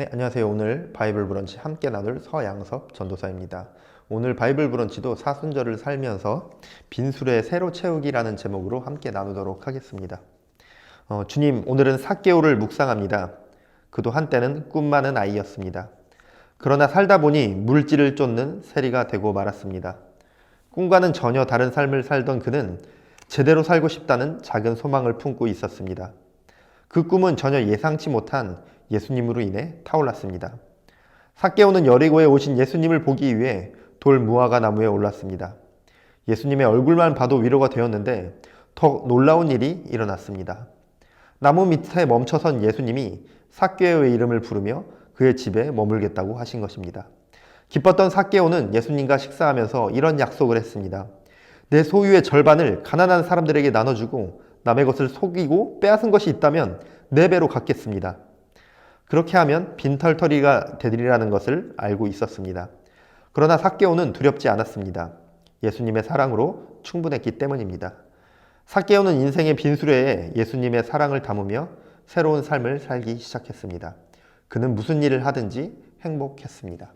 네, 안녕하세요. 오늘 바이블 브런치 함께 나눌 서양섭 전도사입니다. 오늘 바이블 브런치도 사순절을 살면서 빈술의 새로 채우기라는 제목으로 함께 나누도록 하겠습니다. 어, 주님, 오늘은 사개오를 묵상합니다. 그도 한때는 꿈 많은 아이였습니다. 그러나 살다 보니 물질을 쫓는 세리가 되고 말았습니다. 꿈과는 전혀 다른 삶을 살던 그는 제대로 살고 싶다는 작은 소망을 품고 있었습니다. 그 꿈은 전혀 예상치 못한 예수님으로 인해 타올랐습니다. 사개오는 여리고에 오신 예수님을 보기 위해 돌 무화과 나무에 올랐습니다. 예수님의 얼굴만 봐도 위로가 되었는데 더 놀라운 일이 일어났습니다. 나무 밑에 멈춰선 예수님이 사개오의 이름을 부르며 그의 집에 머물겠다고 하신 것입니다. 기뻤던 사개오는 예수님과 식사하면서 이런 약속을 했습니다. 내 소유의 절반을 가난한 사람들에게 나눠주고 남의 것을 속이고 빼앗은 것이 있다면 네 배로 갚겠습니다. 그렇게 하면 빈털터리가 되리라는 것을 알고 있었습니다. 그러나 사개오는 두렵지 않았습니다. 예수님의 사랑으로 충분했기 때문입니다. 사개오는 인생의 빈수레에 예수님의 사랑을 담으며 새로운 삶을 살기 시작했습니다. 그는 무슨 일을 하든지 행복했습니다.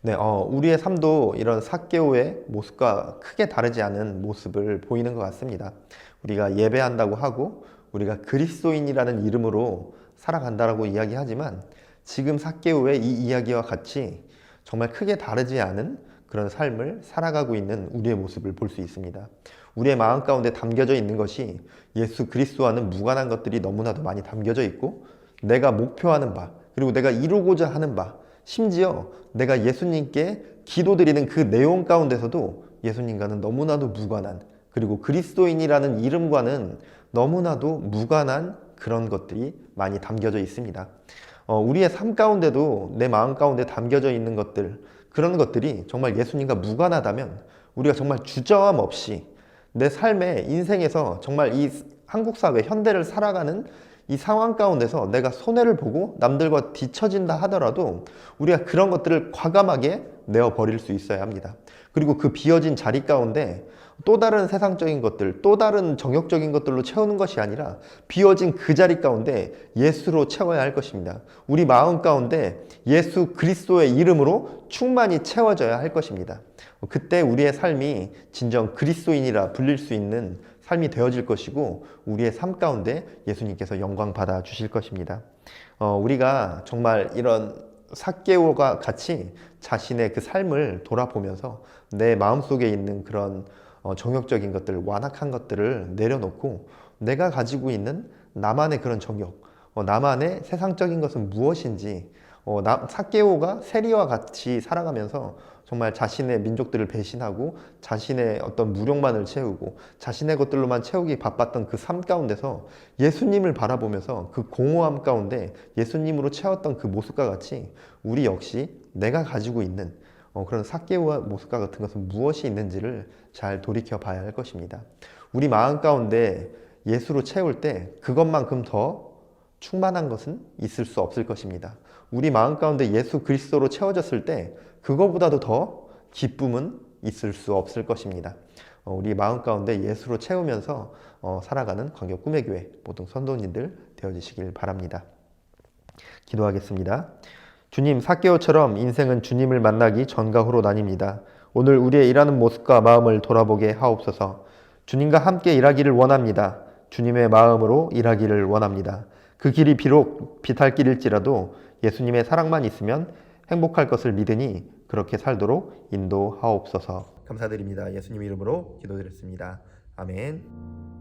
네, 어, 우리의 삶도 이런 사개오의 모습과 크게 다르지 않은 모습을 보이는 것 같습니다. 우리가 예배한다고 하고 우리가 그리스도인이라는 이름으로 살아간다라고 이야기하지만 지금 사개오의 이 이야기와 같이 정말 크게 다르지 않은 그런 삶을 살아가고 있는 우리의 모습을 볼 수 있습니다. 우리의 마음 가운데 담겨져 있는 것이 예수 그리스도와는 무관한 것들이 너무나도 많이 담겨져 있고 내가 목표하는 바 그리고 내가 이루고자 하는 바 심지어 내가 예수님께 기도드리는 그 내용 가운데서도 예수님과는 너무나도 무관한 그리고 그리스도인이라는 이름과는 너무나도 무관한 그런 것들이 많이 담겨져 있습니다. 어, 우리의 삶 가운데도 내 마음 가운데 담겨져 있는 것들, 그런 것들이 정말 예수님과 무관하다면 우리가 정말 주저함 없이 내 삶의 인생에서 정말 이 한국 사회, 현대를 살아가는 이 상황 가운데서 내가 손해를 보고 남들과 뒤처진다 하더라도 우리가 그런 것들을 과감하게 내어 버릴 수 있어야 합니다. 그리고 그 비어진 자리 가운데 또 다른 세상적인 것들, 또 다른 정욕적인 것들로 채우는 것이 아니라 비어진 그 자리 가운데 예수로 채워야 할 것입니다. 우리 마음 가운데 예수 그리스도의 이름으로 충만히 채워져야 할 것입니다. 그때 우리의 삶이 진정 그리스도인이라 불릴 수 있는 삶이 되어질 것이고 우리의 삶 가운데 예수님께서 영광 받아 주실 것입니다. 어, 우리가 정말 이런 사개오가 같이 자신의 그 삶을 돌아보면서 내 마음속에 있는 그런 어, 정욕적인 것들, 완악한 것들을 내려놓고 내가 가지고 있는 나만의 그런 정욕, 어, 나만의 세상적인 것은 무엇인지 어, 나, 사개오가 세리와 같이 살아가면서 정말 자신의 민족들을 배신하고 자신의 어떤 무력만을 채우고 자신의 것들로만 채우기 바빴던 그 삶 가운데서 예수님을 바라보면서 그 공허함 가운데 예수님으로 채웠던 그 모습과 같이 우리 역시 내가 가지고 있는 어, 그런 사개오와 모습과 같은 것은 무엇이 있는지를 잘 돌이켜 봐야 할 것입니다. 우리 마음 가운데 예수로 채울 때 그것만큼 더 충만한 것은 있을 수 없을 것입니다. 우리 마음 가운데 예수 그리스도로 채워졌을 때 그거보다도 더 기쁨은 있을 수 없을 것입니다. 어, 우리 마음 가운데 예수로 채우면서 어, 살아가는 광교 꿈의 교회 모든 선도님들 되어지시길 바랍니다. 기도하겠습니다. 주님, 사개오처럼 인생은 주님을 만나기 전과 후로 나뉩니다. 오늘 우리의 일하는 모습과 마음을 돌아보게 하옵소서. 주님과 함께 일하기를 원합니다. 주님의 마음으로 일하기를 원합니다. 그 길이 비록 비탈길일지라도 예수님의 사랑만 있으면 행복할 것을 믿으니 그렇게 살도록 인도하옵소서. 감사드립니다. 예수님 이름으로 기도드렸습니다. 아멘.